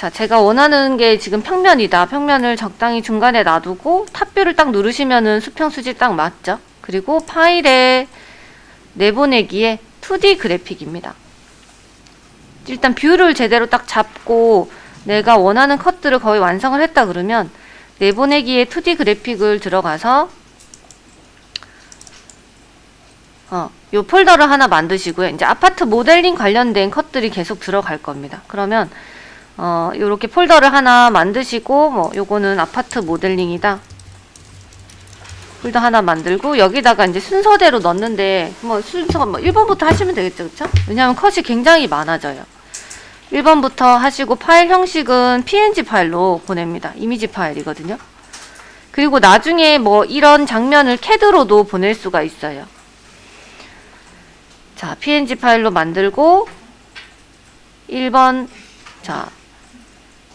자, 제가 원하는 게 지금 평면이다. 평면을 적당히 중간에 놔두고 탑뷰를 딱 누르시면은 수평 수직 딱 맞죠? 그리고 파일에 내보내기에 2D 그래픽입니다. 일단 뷰를 제대로 딱 잡고 내가 원하는 컷들을 거의 완성을 했다 그러면 내보내기에 2D 그래픽을 들어가서 어, 요 폴더를 하나 만드시고요. 이제 아파트 모델링 관련된 컷들이 계속 들어갈 겁니다. 그러면 어, 요렇게 폴더를 하나 만드시고 뭐 요거는 아파트 모델링이다. 폴더 하나 만들고 여기다가 이제 순서대로 넣는데 뭐 순서 뭐 1번부터 하시면 되겠죠. 그쵸? 왜냐하면 컷이 굉장히 많아져요. 1번부터 하시고 파일 형식은 png 파일로 보냅니다. 이미지 파일이거든요. 그리고 나중에 뭐 이런 장면을 CAD로도 보낼 수가 있어요. 자, png 파일로 만들고 1번 자,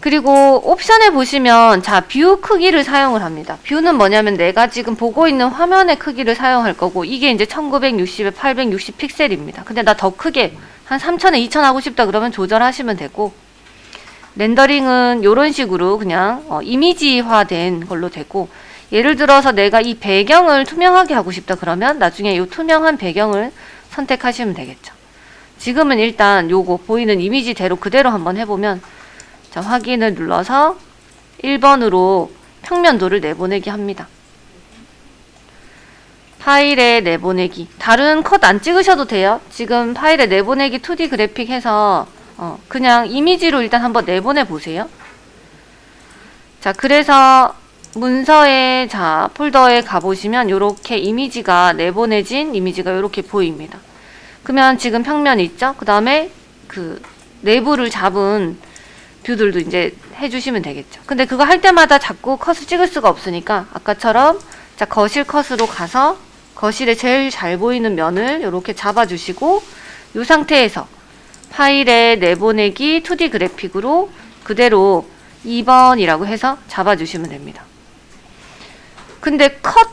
그리고 옵션에 보시면 자, 뷰 크기를 사용을 합니다. 뷰는 뭐냐면 내가 지금 보고 있는 화면의 크기를 사용할 거고 이게 이제 1960에 860 픽셀입니다. 근데 나 더 크게 한 3000에 2000 하고 싶다 그러면 조절하시면 되고 렌더링은 이런 식으로 그냥 어, 이미지화된 걸로 되고 예를 들어서 내가 이 배경을 투명하게 하고 싶다 그러면 나중에 이 투명한 배경을 선택하시면 되겠죠. 지금은 일단 요거 보이는 이미지대로 그대로 한번 해보면 자, 확인을 눌러서 1번으로 평면도를 내보내기 합니다. 파일에 내보내기. 다른 컷 안 찍으셔도 돼요. 지금 파일에 내보내기 2D 그래픽 해서 어, 그냥 이미지로 일단 한번 내보내 보세요. 자, 그래서 문서에 자 폴더에 가보시면 이렇게 이미지가 내보내진 이미지가 이렇게 보입니다. 그러면 지금 평면 있죠? 그 다음에 그 내부를 잡은 뷰들도 이제 해주시면 되겠죠. 근데 그거 할 때마다 자꾸 컷을 찍을 수가 없으니까 아까처럼 자 거실 컷으로 가서 거실에 제일 잘 보이는 면을 이렇게 잡아주시고 이 상태에서 파일에 내보내기 2D 그래픽으로 그대로 2번이라고 해서 잡아주시면 됩니다. 근데 컷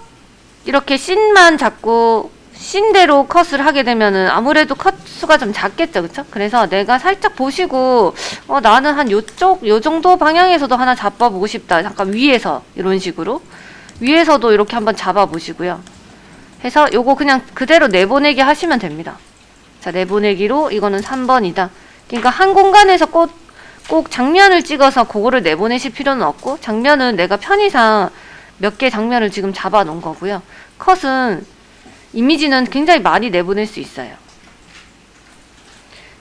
이렇게 씬만 자꾸 씬대로 컷을 하게 되면은 아무래도 컷 수가 좀 작겠죠, 그쵸? 그래서 내가 살짝 보시고 어 나는 한 요쪽 요 정도 방향에서도 하나 잡아보고 싶다. 잠깐 위에서 이런 식으로 위에서도 이렇게 한번 잡아보시고요. 해서 요거 그냥 그대로 내보내기 하시면 됩니다. 자 내보내기로 이거는 3번이다. 그러니까 한 공간에서 꼭, 꼭 장면을 찍어서 그거를 내보내실 필요는 없고 장면은 내가 편의상 몇 개 장면을 지금 잡아 놓은 거고요. 컷은 이미지는 굉장히 많이 내보낼 수 있어요.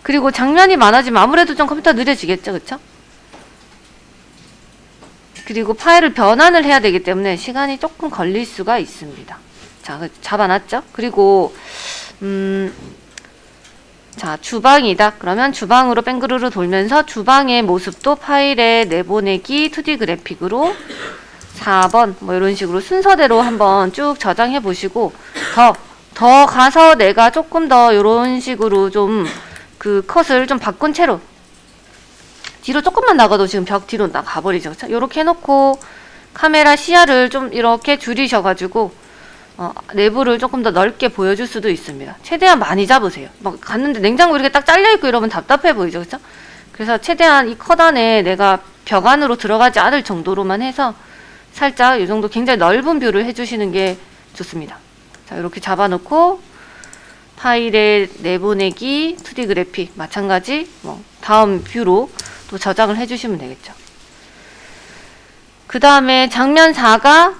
그리고 장면이 많아지면 아무래도 좀 컴퓨터 느려지겠죠, 그쵸? 그리고 파일을 변환을 해야 되기 때문에 시간이 조금 걸릴 수가 있습니다. 자, 그 잡아놨죠? 그리고, 음, 자, 주방이다. 그러면 주방으로 뺑그르르 돌면서 주방의 모습도 파일에 내보내기 2D 그래픽으로 4번 뭐 이런 식으로 순서대로 한번 쭉 저장해 보시고 더, 더 가서 내가 조금 더 이런 식으로 좀 그 컷을 좀 바꾼 채로 뒤로 조금만 나가도 지금 벽 뒤로 나가버리죠. 자, 요렇게 해놓고 카메라 시야를 좀 이렇게 줄이셔가지고 어, 내부를 조금 더 넓게 보여줄 수도 있습니다. 최대한 많이 잡으세요. 막 갔는데 냉장고 이렇게 딱 잘려있고 이러면 답답해 보이죠. 그쵸? 그래서 최대한 이 컷 안에 내가 벽 안으로 들어가지 않을 정도로만 해서 살짝 이 정도 굉장히 넓은 뷰를 해주시는 게 좋습니다. 자, 이렇게 잡아놓고 파일에 내보내기 2D 그래픽 마찬가지 뭐 다음 뷰로 또 저장을 해주시면 되겠죠. 그 다음에 장면 4가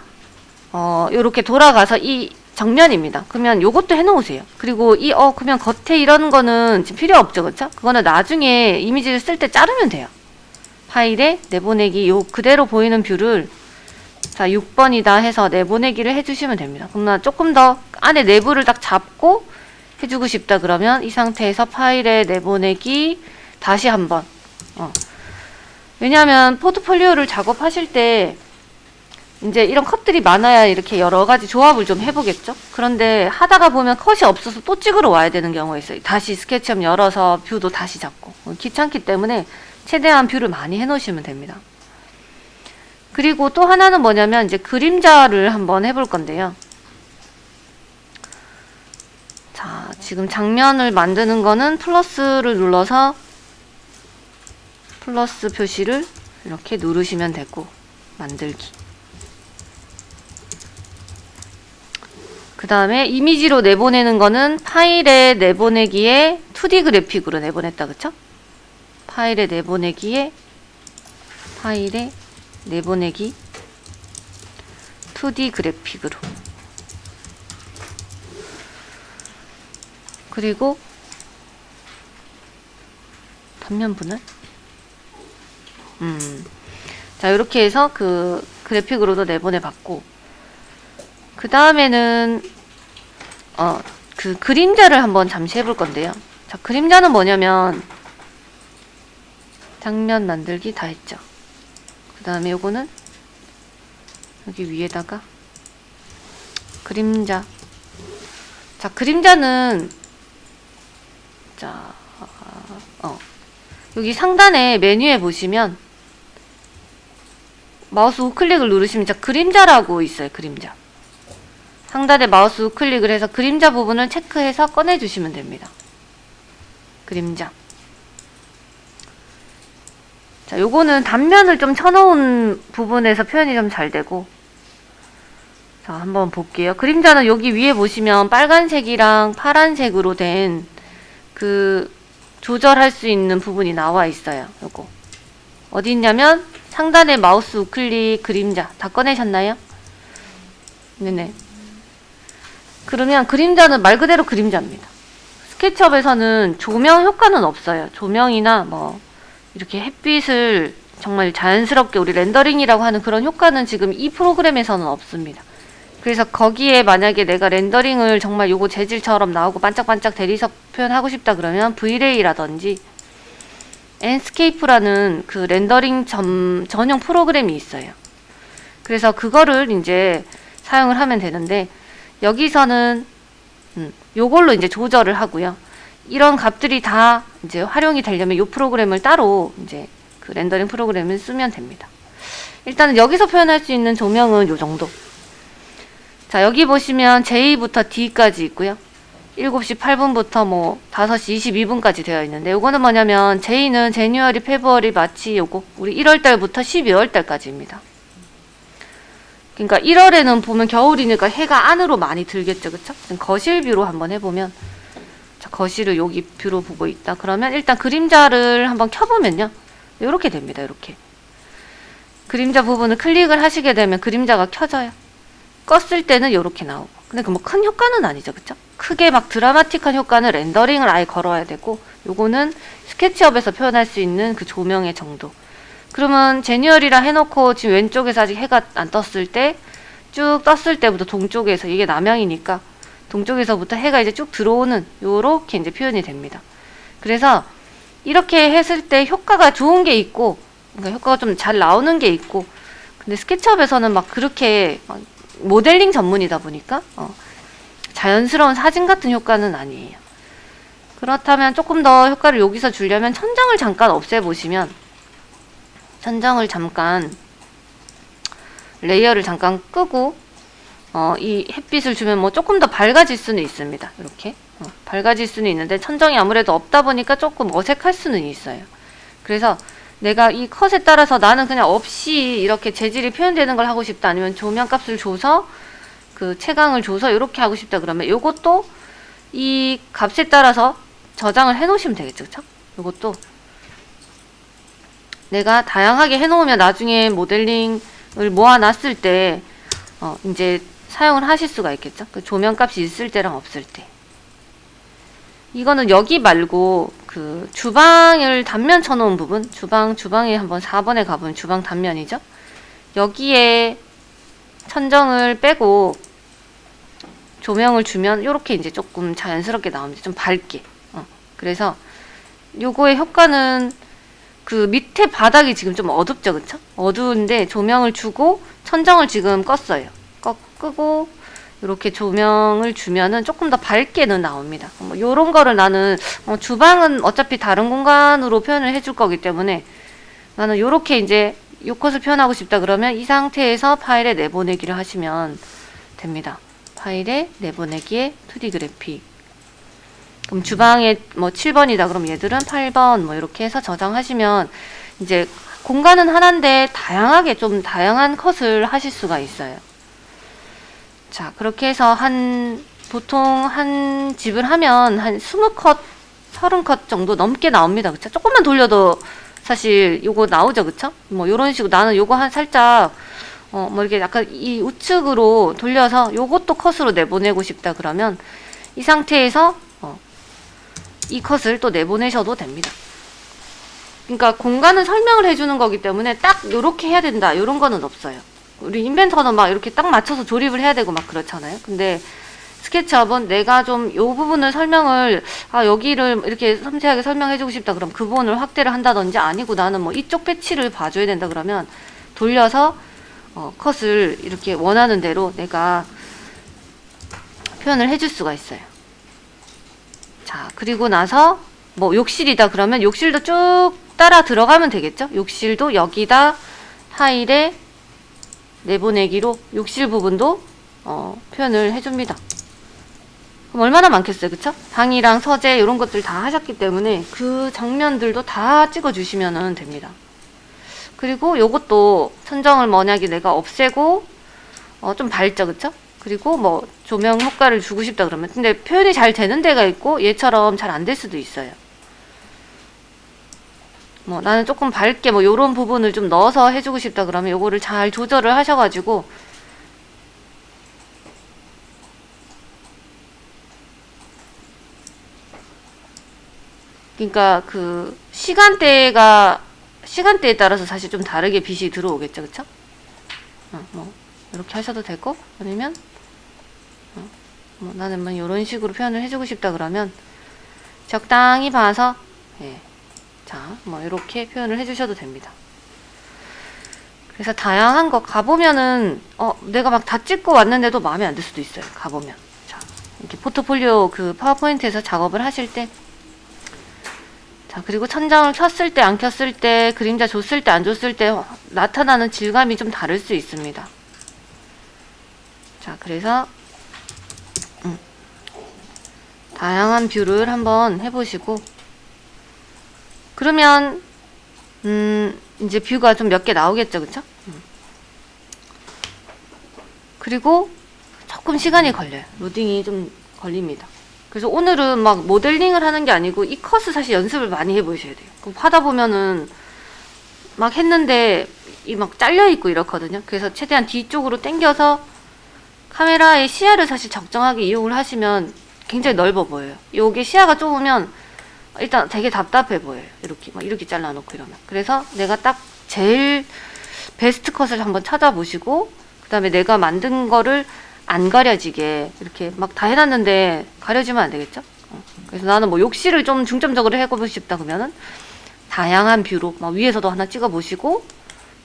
어, 요렇게 돌아가서 이 정면입니다. 그러면 요것도 해놓으세요. 그리고 이, 어, 그러면 겉에 이런 거는 지금 필요 없죠. 그쵸? 그거는 나중에 이미지를 쓸 때 자르면 돼요. 파일에 내보내기 요 그대로 보이는 뷰를 자, 6번이다 해서 내보내기를 해주시면 됩니다. 그러나 조금 더 안에 내부를 딱 잡고 해주고 싶다 그러면 이 상태에서 파일에 내보내기 다시 한번. 어. 왜냐하면 포트폴리오를 작업하실 때 이제 이런 컷들이 많아야 이렇게 여러 가지 조합을 좀 해보겠죠? 그런데 하다가 보면 컷이 없어서 또 찍으러 와야 되는 경우가 있어요. 다시 스케치업 열어서 뷰도 다시 잡고. 어, 귀찮기 때문에 최대한 뷰를 많이 해놓으시면 됩니다. 그리고 또 하나는 뭐냐면 이제 그림자를 한번 해볼 건데요. 자, 지금 장면을 만드는 거는 플러스를 눌러서 플러스 표시를 이렇게 누르시면 되고 만들기 그 다음에 이미지로 내보내는 거는 파일에 내보내기에 2D 그래픽으로 내보냈다 그쵸? 파일에 내보내기에 파일에 내보내기 2D 그래픽으로 그리고 단면분을 음. 자, 이렇게 해서 그 그래픽으로도 내보내 봤고 그 다음에는 어, 그 그림자를 한번 잠시 해볼 건데요. 자, 그림자는 뭐냐면 장면 만들기 다 했죠. 그 다음에 요거는 여기 위에다가 그림자. 자, 그림자는 자, 어, 여기 상단에 메뉴에 보시면 마우스 우클릭을 누르시면 자, 그림자라고 있어요. 그림자. 상단에 마우스 우클릭을 해서 그림자 부분을 체크해서 꺼내 주시면 됩니다. 그림자. 자, 요거는 단면을 좀 쳐놓은 부분에서 표현이 좀 잘 되고 자, 한번 볼게요. 그림자는 여기 위에 보시면 빨간색이랑 파란색으로 된 그 조절할 수 있는 부분이 나와 있어요. 요거. 어디 있냐면 상단에 마우스 우클릭 그림자 다 꺼내셨나요? 네네. 그러면 그림자는 말 그대로 그림자입니다. 스케치업에서는 조명 효과는 없어요. 조명이나 뭐 이렇게 햇빛을 정말 자연스럽게 우리 렌더링이라고 하는 그런 효과는 지금 이 프로그램에서는 없습니다. 그래서 거기에 만약에 내가 렌더링을 정말 요거 재질처럼 나오고 반짝반짝 대리석 표현하고 싶다 그러면 브이레이라든지 엔스케이프라는 그 렌더링 점, 전용 프로그램이 있어요. 그래서 그거를 이제 사용을 하면 되는데 여기서는 음, 요걸로 이제 조절을 하고요. 이런 값들이 다 이제 활용이 되려면 이 프로그램을 따로 이제 그 렌더링 프로그램을 쓰면 됩니다. 일단은 여기서 표현할 수 있는 조명은 요 정도. 자, 여기 보시면 J부터 D까지 있고요. 7시 8분부터 뭐 5시 22분까지 되어 있는데 요거는 뭐냐면 J는 제뉴얼이 페브월이 마치 요거 우리 1월 달부터 12월 달까지입니다. 그러니까 1월에는 보면 겨울이니까 해가 안으로 많이 들겠죠. 그쵸? 지금 거실 뷰로 한번 해 보면 자, 거실을 여기 뷰로 보고 있다. 그러면 일단 그림자를 한번 켜보면요. 이렇게 됩니다. 이렇게. 그림자 부분을 클릭을 하시게 되면 그림자가 켜져요. 껐을 때는 이렇게 나오고. 근데 그 뭐 큰 효과는 아니죠. 그쵸? 크게 막 드라마틱한 효과는 렌더링을 아예 걸어야 되고 요거는 스케치업에서 표현할 수 있는 그 조명의 정도. 그러면 제뉴얼이라 해놓고 지금 왼쪽에서 아직 해가 안 떴을 때 쭉 떴을 때부터 동쪽에서 이게 남향이니까 동쪽에서부터 해가 이제 쭉 들어오는 요렇게 이제 표현이 됩니다. 그래서 이렇게 했을 때 효과가 좋은 게 있고 그러니까 효과가 좀 잘 나오는 게 있고 근데 스케치업에서는 막 그렇게 막 모델링 전문이다 보니까 어, 자연스러운 사진 같은 효과는 아니에요. 그렇다면 조금 더 효과를 여기서 주려면 천장을 잠깐 없애보시면 천장을 잠깐 레이어를 잠깐 끄고 어, 이 햇빛을 주면 뭐 조금 더 밝아질 수는 있습니다. 이렇게 어, 밝아질 수는 있는데 천정이 아무래도 없다 보니까 조금 어색할 수는 있어요. 그래서 내가 이 컷에 따라서 나는 그냥 없이 이렇게 재질이 표현되는 걸 하고 싶다 아니면 조명 값을 줘서 그 채광을 줘서 이렇게 하고 싶다 그러면 요것도 이 값에 따라서 저장을 해 놓으시면 되겠죠. 그쵸? 요것도 내가 다양하게 해 놓으면 나중에 모델링을 모아 놨을 때 어, 이제 사용을 하실 수가 있겠죠. 그 조명 값이 있을 때랑 없을 때. 이거는 여기 말고 그 주방을 단면 쳐놓은 부분, 주방, 주방에 한번 4번에 가보면 주방 단면이죠. 여기에 천정을 빼고 조명을 주면 이렇게 이제 조금 자연스럽게 나옵니다. 좀 밝게. 어. 그래서 요거의 효과는 그 밑에 바닥이 지금 좀 어둡죠, 그쵸? 어두운데 조명을 주고 천정을 지금 껐어요. 꺼, 끄고 이렇게 조명을 주면은 조금 더 밝게는 나옵니다. 뭐 요런 거를 나는 어, 주방은 어차피 다른 공간으로 표현을 해줄 거기 때문에 나는 요렇게 이제 요 컷을 표현하고 싶다 그러면 이 상태에서 파일에 내보내기를 하시면 됩니다. 파일에 내보내기에 2D 그래픽. 그럼 주방에 뭐 7번이다 그럼 얘들은 8번 뭐 이렇게 해서 저장하시면 이제 공간은 하나인데 다양하게 좀 다양한 컷을 하실 수가 있어요. 자, 그렇게 해서 한 보통 한 집을 하면 한 20컷, 30컷 정도 넘게 나옵니다. 그쵸? 조금만 돌려도 사실 요거 나오죠. 그쵸? 뭐 요런 식으로 나는 요거 한 살짝 어, 뭐 이렇게 약간 이 우측으로 돌려서 요것도 컷으로 내보내고 싶다 그러면 이 상태에서 어, 이 컷을 또 내보내셔도 됩니다. 그러니까 공간은 설명을 해주는 거기 때문에 딱 요렇게 해야 된다 요런 거는 없어요. 우리 인벤터는 막 이렇게 딱 맞춰서 조립을 해야 되고 막 그렇잖아요. 근데 스케치업은 내가 좀 요 부분을 설명을 아 여기를 이렇게 섬세하게 설명해 주고 싶다 그럼 그 부분을 확대를 한다든지 아니고 나는 뭐 이쪽 패치를 봐줘야 된다 그러면 돌려서 어, 컷을 이렇게 원하는 대로 내가 표현을 해줄 수가 있어요. 자 그리고 나서 뭐 욕실이다 그러면 욕실도 쭉 따라 들어가면 되겠죠? 욕실도 여기다 파일에 내보내기로 욕실 부분도 어, 표현을 해줍니다. 그럼 얼마나 많겠어요, 그쵸? 방이랑 서재 이런 것들 다 하셨기 때문에 그 장면들도 다 찍어주시면 됩니다. 그리고 요것도 선정을 만약에 내가 없애고 어, 좀 밝죠, 그쵸? 그리고 뭐 조명 효과를 주고 싶다 그러면 근데 표현이 잘 되는 데가 있고 얘처럼 잘 안 될 수도 있어요. 뭐 나는 조금 밝게 뭐 요런 부분을 좀 넣어서 해주고 싶다 그러면 요거를 잘 조절을 하셔가지고 그러니까 그 시간대가 시간대에 따라서 사실 좀 다르게 빛이 들어오겠죠, 그쵸? 어, 뭐 이렇게 하셔도 되고 아니면 어, 뭐 나는 뭐 이런 식으로 표현을 해주고 싶다 그러면 적당히 봐서 예. 자, 뭐 이렇게 표현을 해주셔도 됩니다. 그래서 다양한 거 가보면은 어 내가 막 다 찍고 왔는데도 마음에 안 들 수도 있어요. 가보면 자 이렇게 포트폴리오 그 파워포인트에서 작업을 하실 때. 자 그리고 천장을 켰을 때 안 켰을 때 그림자 줬을 때 안 줬을 때 나타나는 질감이 좀 다를 수 있습니다. 자 그래서 음, 다양한 뷰를 한번 해보시고 그러면 음 이제 뷰가 좀 몇 개 나오겠죠 그쵸? 음. 그리고 조금 시간이 걸려요. 로딩이 좀 걸립니다. 그래서 오늘은 막 모델링을 하는 게 아니고 이 컷을 사실 연습을 많이 해보셔야 돼요. 그럼 하다 보면은 막 했는데 이 막 잘려 있고 이렇거든요. 그래서 최대한 뒤쪽으로 당겨서 카메라의 시야를 사실 적정하게 이용을 하시면 굉장히 넓어 보여요. 요게 시야가 좁으면 일단 되게 답답해 보여요. 이렇게 막 이렇게 잘라놓고 이러면. 그래서 내가 딱 제일 베스트 컷을 한번 찾아보시고 그다음에 내가 만든 거를 안 가려지게 이렇게 막 다 해놨는데 가려지면 안 되겠죠? 어. 그래서 나는 뭐 욕실을 좀 중점적으로 해보고 싶다 그러면은 다양한 뷰로 막 위에서도 하나 찍어보시고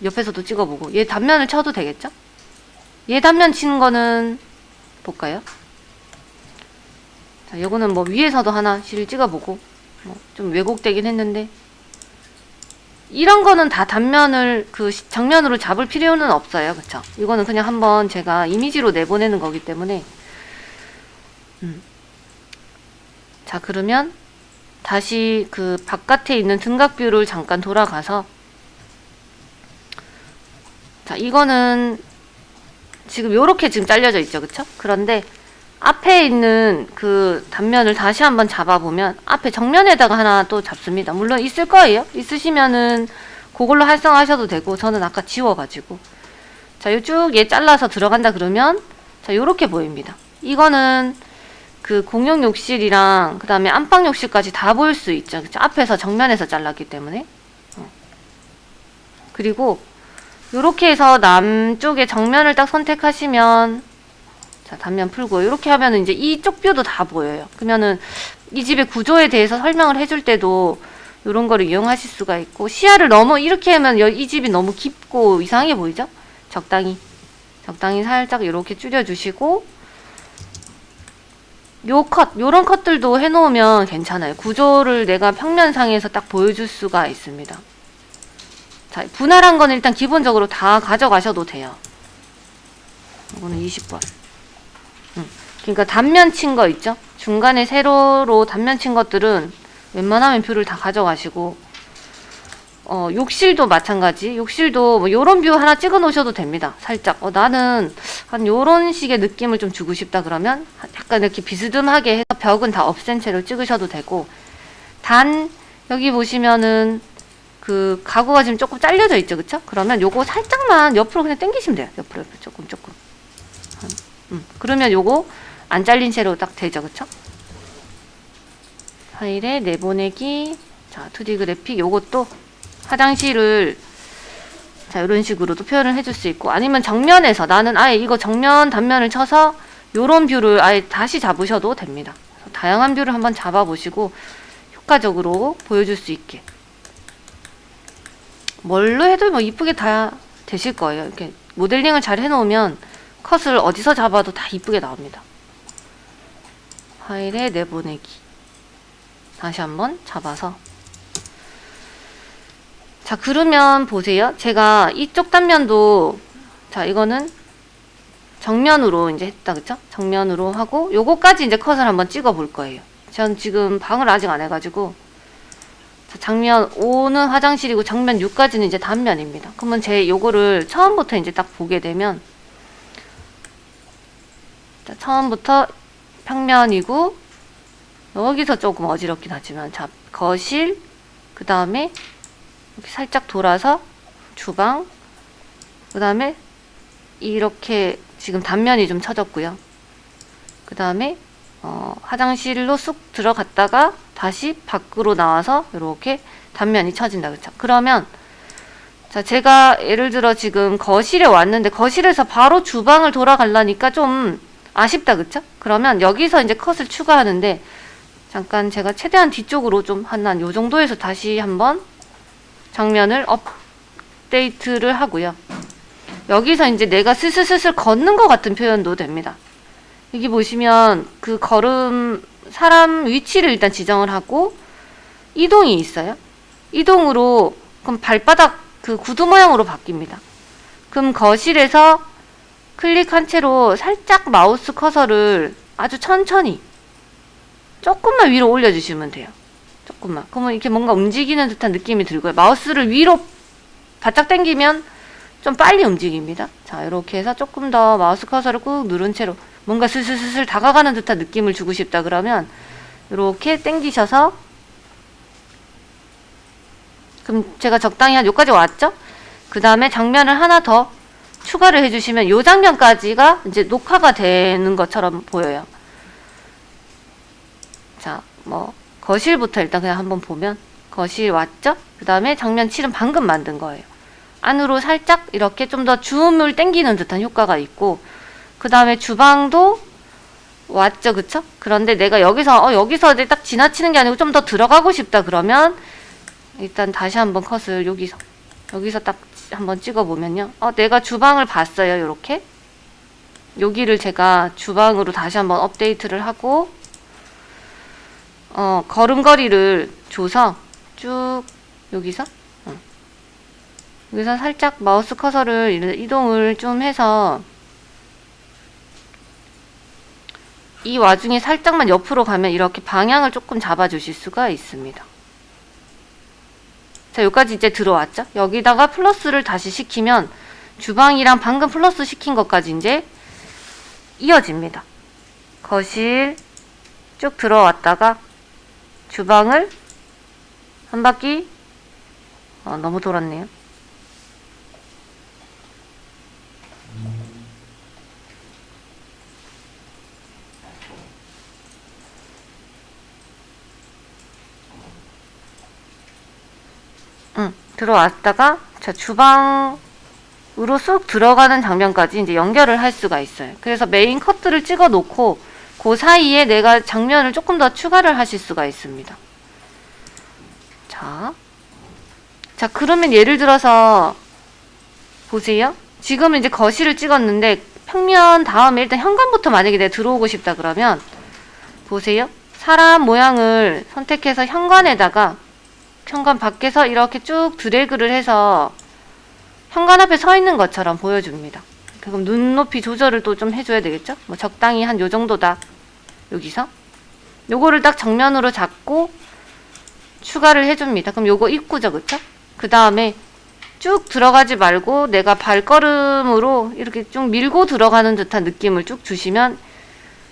옆에서도 찍어보고 얘 단면을 쳐도 되겠죠? 얘 단면 치는 거는 볼까요? 자, 요거는 뭐 위에서도 하나 실을 찍어보고 뭐 좀 왜곡되긴 했는데 이런 거는 다 단면을 그 시- 정면으로 잡을 필요는 없어요. 그쵸? 이거는 그냥 한번 제가 이미지로 내보내는 거기 때문에 음. 자 그러면 다시 그 바깥에 있는 등각뷰를 잠깐 돌아가서 자 이거는 지금 요렇게 지금 잘려져 있죠. 그쵸? 그런데 앞에 있는 그 단면을 다시 한번 잡아보면 앞에 정면에다가 하나 또 잡습니다. 물론 있을 거예요. 있으시면은 그걸로 활성화하셔도 되고 저는 아까 지워가지고 자 요쭉 얘 잘라서 들어간다 그러면 자 요렇게 보입니다. 이거는 그 공용 욕실이랑 그 다음에 안방 욕실까지 다 보일 수 있죠. 그쵸? 앞에서 정면에서 잘랐기 때문에 어. 그리고 요렇게 해서 남쪽에 정면을 딱 선택하시면 자, 단면 풀고 이렇게 하면 이제 이쪽 뷰도 다 보여요. 그러면은 이 집의 구조에 대해서 설명을 해줄 때도 이런 거를 이용하실 수가 있고 시야를 너무 이렇게 하면 여- 이 집이 너무 깊고 이상해 보이죠? 적당히 적당히 살짝 이렇게 줄여주시고 요 컷, 요런 컷들도 해놓으면 괜찮아요. 구조를 내가 평면상에서 딱 보여줄 수가 있습니다. 자, 분할한 건 일단 기본적으로 다 가져가셔도 돼요. 이거는 20번. 그러니까 단면 친 거 있죠? 중간에 세로로 단면 친 것들은 웬만하면 뷰를 다 가져가시고 어, 욕실도 마찬가지. 욕실도 뭐 요런 뷰 하나 찍어 놓으셔도 됩니다. 살짝. 어, 나는 한 요런 식의 느낌을 좀 주고 싶다 그러면 약간 이렇게 비스듬하게 해서 벽은 다 없앤 채로 찍으셔도 되고 단 여기 보시면은 그 가구가 지금 조금 잘려져 있죠, 그쵸? 그러면 요거 살짝만 옆으로 그냥 당기시면 돼요. 옆으로, 옆으로 조금 조금. 한, 음, 그러면 요거 안 잘린 채로 딱 되죠, 그쵸? 파일에 내보내기. 자, 2D 그래픽 요것도 화장실을 자, 이런 식으로도 표현을 해줄 수 있고 아니면 정면에서 나는 아예 이거 정면 단면을 쳐서 요런 뷰를 아예 다시 잡으셔도 됩니다. 다양한 뷰를 한번 잡아보시고 효과적으로 보여줄 수 있게 뭘로 해도 뭐 이쁘게 다 되실 거예요. 이렇게 모델링을 잘 해놓으면 컷을 어디서 잡아도 다 이쁘게 나옵니다. 파일에 내보내기. 다시 한번 잡아서. 자, 그러면 보세요. 제가 이쪽 단면도, 자, 이거는 정면으로 이제 했다, 그쵸? 정면으로 하고, 요거까지 이제 컷을 한번 찍어 볼 거예요. 전 지금 방을 아직 안 해가지고, 자, 장면 5는 화장실이고 정면 6까지는 이제 단면입니다. 그러면 제 요거를 처음부터 이제 딱 보게 되면 자, 처음부터 평면이고 여기서 조금 어지럽긴 하지만 자, 거실 그 다음에 이렇게 살짝 돌아서 주방 그 다음에 이렇게 지금 단면이 좀 쳐졌고요. 그 다음에 어, 화장실로 쑥 들어갔다가 다시 밖으로 나와서 이렇게 단면이 쳐진다 그쵸 그러면 자 제가 예를 들어 지금 거실에 왔는데 거실에서 바로 주방을 돌아가려니까 좀 아쉽다 그쵸 그러면 여기서 이제 컷을 추가하는데 잠깐 제가 최대한 뒤쪽으로 좀한요 정도에서 다시 한번 장면을 업데이트를 하고요 여기서 이제 내가 스스스슬 걷는 것 같은 표현도 됩니다 여기 보시면 그 걸음 사람 위치를 일단 지정을 하고 이동이 있어요. 이동으로 그럼 발바닥 그 구두 모양으로 바뀝니다. 그럼 거실에서 클릭한 채로 살짝 마우스 커서를 아주 천천히 조금만 위로 올려주시면 돼요. 조금만. 그러면 이렇게 뭔가 움직이는 듯한 느낌이 들고요. 마우스를 위로 바짝 당기면 좀 빨리 움직입니다. 자, 이렇게 해서 조금 더 마우스 커서를 꾹 누른 채로 뭔가 슬슬슬슬 다가가는 듯한 느낌을 주고 싶다 그러면 이렇게 당기셔서 그럼 제가 적당히 한 여기까지 왔죠? 그 다음에 장면을 하나 더 추가를 해주시면 요 장면까지가 이제 녹화가 되는 것처럼 보여요. 자, 뭐 거실부터 일단 그냥 한번 보면 거실 왔죠? 그 다음에 장면 7은 방금 만든 거예요. 안으로 살짝 이렇게 좀더 줌을 당기는 듯한 효과가 있고 그 다음에 주방도 왔죠, 그쵸? 그런데 내가 여기서, 어, 여기서 이제 딱 지나치는 게 아니고 좀 더 들어가고 싶다 그러면, 일단 다시 한번 컷을 여기서, 여기서 딱 한번 찍어보면요. 어, 내가 주방을 봤어요, 요렇게. 여기를 제가 주방으로 다시 한번 업데이트를 하고, 어, 걸음걸이를 줘서 쭉, 여기서, 어. 여기서 살짝 마우스 커서를 이동을 좀 해서, 이 와중에 살짝만 옆으로 가면 이렇게 방향을 조금 잡아 주실 수가 있습니다. 자, 여기까지 이제 들어왔죠? 여기다가 플러스를 다시 시키면 주방이랑 방금 플러스 시킨 것까지 이제 이어집니다. 거실 쭉 들어왔다가 주방을 한 바퀴 어, 너무 돌았네요. 들어왔다가 자 주방으로 쑥 들어가는 장면까지 이제 연결을 할 수가 있어요. 그래서 메인 커트를 찍어 놓고 그 사이에 내가 장면을 조금 더 추가를 하실 수가 있습니다. 자, 자 그러면 예를 들어서 보세요. 지금 이제 거실을 찍었는데 평면 다음에 일단 현관부터 만약에 내가 들어오고 싶다 그러면 보세요. 사람 모양을 선택해서 현관에다가 현관 밖에서 이렇게 쭉 드래그를 해서 현관 앞에 서 있는 것처럼 보여줍니다. 그럼 눈높이 조절을 또 좀 해줘야 되겠죠? 뭐 적당히 한 요 정도다. 여기서. 요거를 딱 정면으로 잡고 추가를 해줍니다. 그럼 요거 입구죠, 그쵸? 그 다음에 쭉 들어가지 말고 내가 발걸음으로 이렇게 쭉 밀고 들어가는 듯한 느낌을 쭉 주시면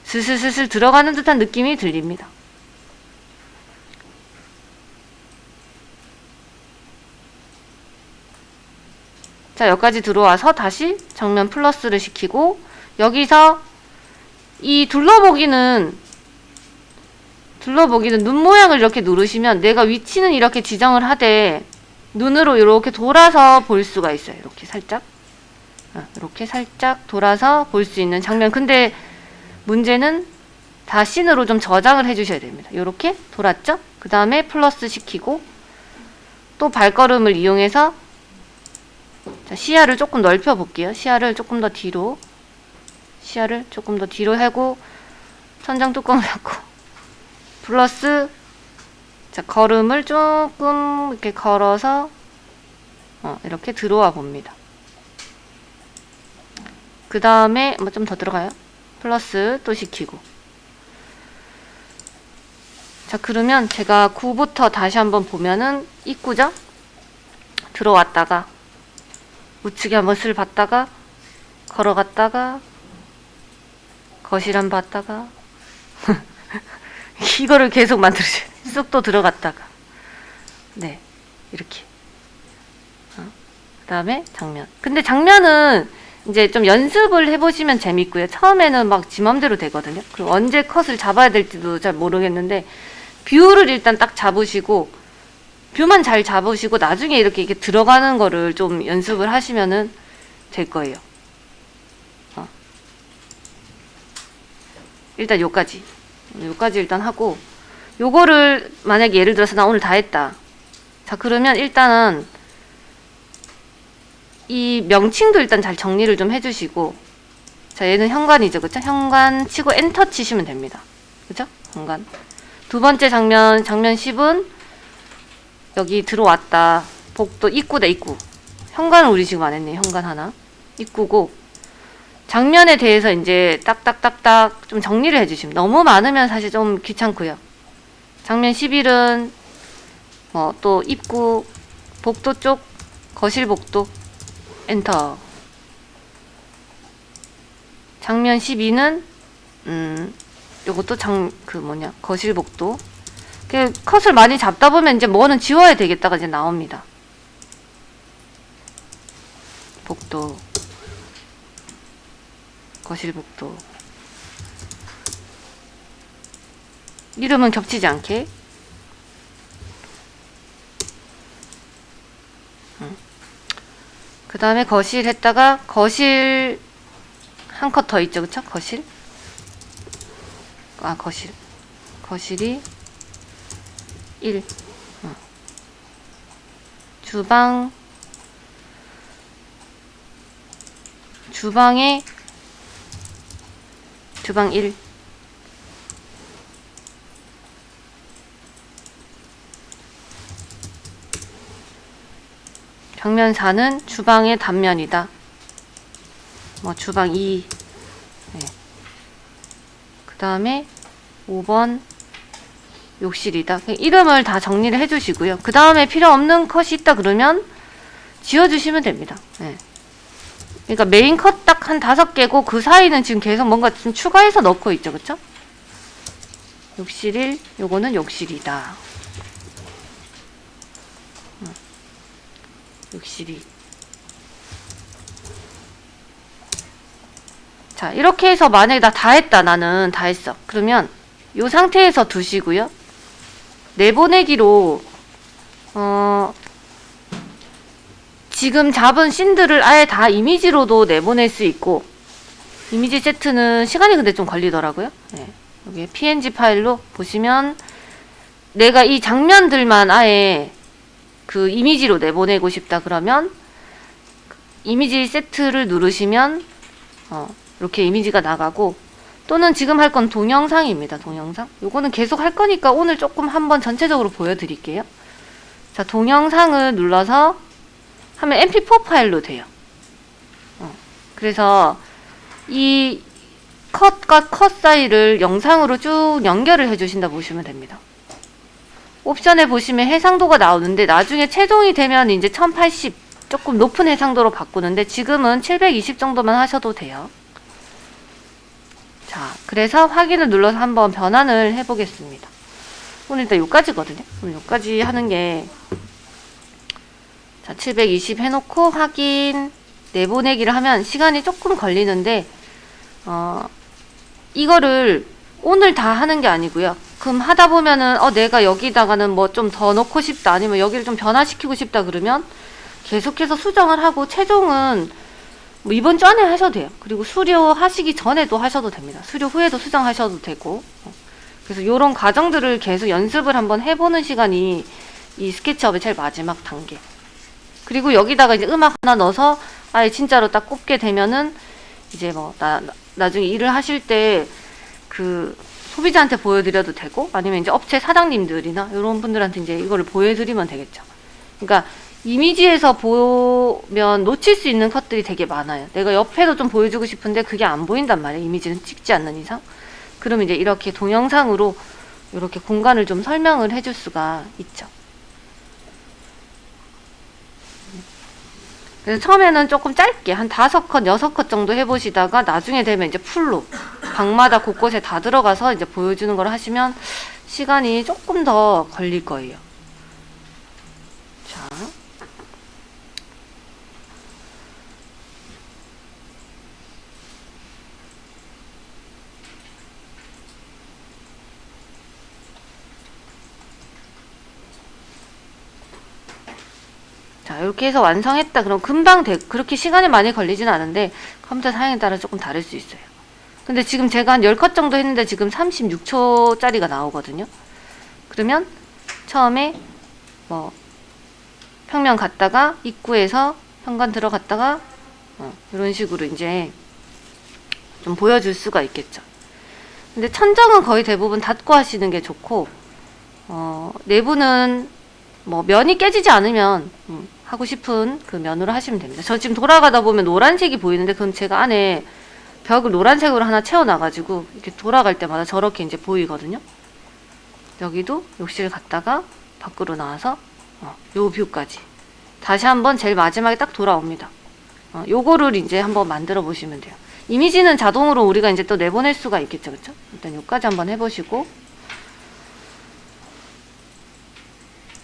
슬슬슬슬 들어가는 듯한 느낌이 들립니다. 자, 여기까지 들어와서 다시 정면 플러스를 시키고 여기서 이 둘러보기는 둘러보기는 눈 모양을 이렇게 누르시면 내가 위치는 이렇게 지정을 하되 눈으로 이렇게 돌아서 볼 수가 있어요. 이렇게 살짝 어, 이렇게 살짝 돌아서 볼 수 있는 장면. 근데 문제는 다 씬으로 좀 저장을 해주셔야 됩니다. 이렇게 돌았죠? 그 다음에 플러스 시키고 또 발걸음을 이용해서 자, 시야를 조금 넓혀 볼게요. 시야를 조금 더 뒤로 시야를 조금 더 뒤로 하고 천장 뚜껑을 닫고 플러스 자 걸음을 조금 이렇게 걸어서 어, 이렇게 들어와 봅니다. 그 다음에 뭐 좀 더 들어가요. 플러스 또 시키고 자 그러면 제가 9부터 다시 한번 보면은 입구죠? 들어왔다가 우측에 한번 슬 봤다가 걸어갔다가 거실 한번 봤다가 이거를 계속 만들으셔야 돼요. 쑥또 들어갔다가. 네 이렇게. 어. 그 다음에 장면. 근데 장면은 이제 좀 연습을 해보시면 재밌고요. 처음에는 막 지 맘대로 되거든요. 그리고 언제 컷을 잡아야 될지도 잘 모르겠는데 뷰를 일단 딱 잡으시고 뷰만 잘 잡으시고 나중에 이렇게 이렇게 들어가는 거를 좀 연습을 하시면은 될 거예요 어. 일단 요까지 요까지 일단 하고 요거를 만약에 예를 들어서 나 오늘 다 했다. 자 그러면 일단은 이 명칭도 일단 잘 정리를 좀 해주시고 자 얘는 현관이죠 그쵸? 현관 치고 엔터 치시면 됩니다. 그죠? 현관 두 번째 장면 장면 10은 여기 들어왔다. 복도 입구다 입구. 현관은 우리 지금 안 했네. 현관 하나. 입구고 장면에 대해서 이제 딱딱딱딱 좀 정리를 해주시면 너무 많으면 사실 좀 귀찮고요. 장면 11은 뭐 또 입구 복도 쪽 거실 복도 엔터. 장면 12는 음 요것도 장 그 뭐냐 거실 복도. 그 컷을 많이 잡다 보면 이제 뭐는 지워야 되겠다가 이제 나옵니다. 복도. 거실 복도. 이름은 겹치지 않게. 그 다음에 거실 했다가 거실 한 컷 더 있죠 그쵸? 거실? 아 거실. 거실이 1 어. 주방 주방에 주방 1 벽면 4는 주방의 단면이다. 뭐 주방 2. 네. 그 다음에 5번 욕실이다. 이름을 다 정리를 해주시고요. 그 다음에 필요 없는 컷이 있다 그러면 지워주시면 됩니다. 네. 그러니까 메인 컷 딱 한 다섯 개고 그 사이는 지금 계속 뭔가 좀 추가해서 넣고 있죠, 그쵸? 욕실 1, 요거는 욕실이다. 음. 욕실이. 자, 이렇게 해서 만약에 나 다 했다, 나는 다 했어. 그러면 요 상태에서 두시고요. 내보내기로, 어, 지금 잡은 씬들을 아예 다 이미지로도 내보낼 수 있고 이미지 세트는 시간이 근데 좀 걸리더라고요. 네. 여기 PNG 파일로 보시면 내가 이 장면들만 아예 그 이미지로 내보내고 싶다 그러면 이미지 세트를 누르시면 어, 이렇게 이미지가 나가고 또는 지금 할 건 동영상입니다. 동영상. 요거는 계속 할 거니까 오늘 조금 한번 전체적으로 보여드릴게요. 자, 동영상을 눌러서 하면 mp4 파일로 돼요. 어, 그래서 이 컷과 컷 사이를 영상으로 쭉 연결을 해주신다 보시면 됩니다. 옵션에 보시면 해상도가 나오는데 나중에 최종이 되면 이제 1080 조금 높은 해상도로 바꾸는데 지금은 720 정도만 하셔도 돼요. 자, 그래서 확인을 눌러서 한번 변환을 해보겠습니다. 오늘 일단 여기까지거든요. 오늘 여기까지 하는 게 자, 720 해놓고 확인 내보내기를 하면 시간이 조금 걸리는데 어, 이거를 오늘 다 하는 게 아니고요. 그럼 하다 보면은 어 내가 여기다가는 뭐 좀 더 넣고 싶다 아니면 여기를 좀 변화시키고 싶다 그러면 계속해서 수정을 하고 최종은 뭐 이번 주 안에 하셔도 돼요. 그리고 수료 하시기 전에도 하셔도 됩니다. 수료 후에도 수정하셔도 되고. 어. 그래서 이런 과정들을 계속 연습을 한번 해보는 시간이 이 스케치업의 제일 마지막 단계. 그리고 여기다가 이제 음악 하나 넣어서 아예 진짜로 딱 꼽게 되면은 이제 뭐 나, 나- 나중에 일을 하실 때 그 소비자한테 보여드려도 되고 아니면 이제 업체 사장님들이나 이런 분들한테 이제 이거를 보여드리면 되겠죠. 그러니까 이미지에서 보면 놓칠 수 있는 컷들이 되게 많아요. 내가 옆에도 좀 보여주고 싶은데 그게 안 보인단 말이에요. 이미지는 찍지 않는 이상. 그러면 이제 이렇게 동영상으로 이렇게 공간을 좀 설명을 해줄 수가 있죠. 그래서 처음에는 조금 짧게 한 다섯 컷, 여섯 컷 정도 해보시다가 나중에 되면 이제 풀로 방마다 곳곳에 다 들어가서 이제 보여주는 걸 하시면 시간이 조금 더 걸릴 거예요. 자. 자, 이렇게 해서 완성했다. 그럼 금방 돼. 그렇게 시간이 많이 걸리진 않은데 컴퓨터 사양에 따라 조금 다를 수 있어요. 근데 지금 제가 한 10컷 정도 했는데 지금 36초짜리가 나오거든요. 그러면 처음에 뭐 평면 갔다가 입구에서 현관 들어갔다가 어, 이런 식으로 이제 좀 보여줄 수가 있겠죠. 근데 천정은 거의 대부분 닫고 하시는 게 좋고 어, 내부는 뭐 면이 깨지지 않으면 음, 하고 싶은 그 면으로 하시면 됩니다. 저 지금 돌아가다 보면 노란색이 보이는데 그건 제가 안에 벽을 노란색으로 하나 채워놔가지고 이렇게 돌아갈 때마다 저렇게 이제 보이거든요. 여기도 욕실 갔다가 밖으로 나와서 어, 요 뷰까지 다시 한번 제일 마지막에 딱 돌아옵니다. 어, 요거를 이제 한번 만들어 보시면 돼요. 이미지는 자동으로 우리가 이제 또 내보낼 수가 있겠죠, 그렇죠? 일단 요까지 한번 해보시고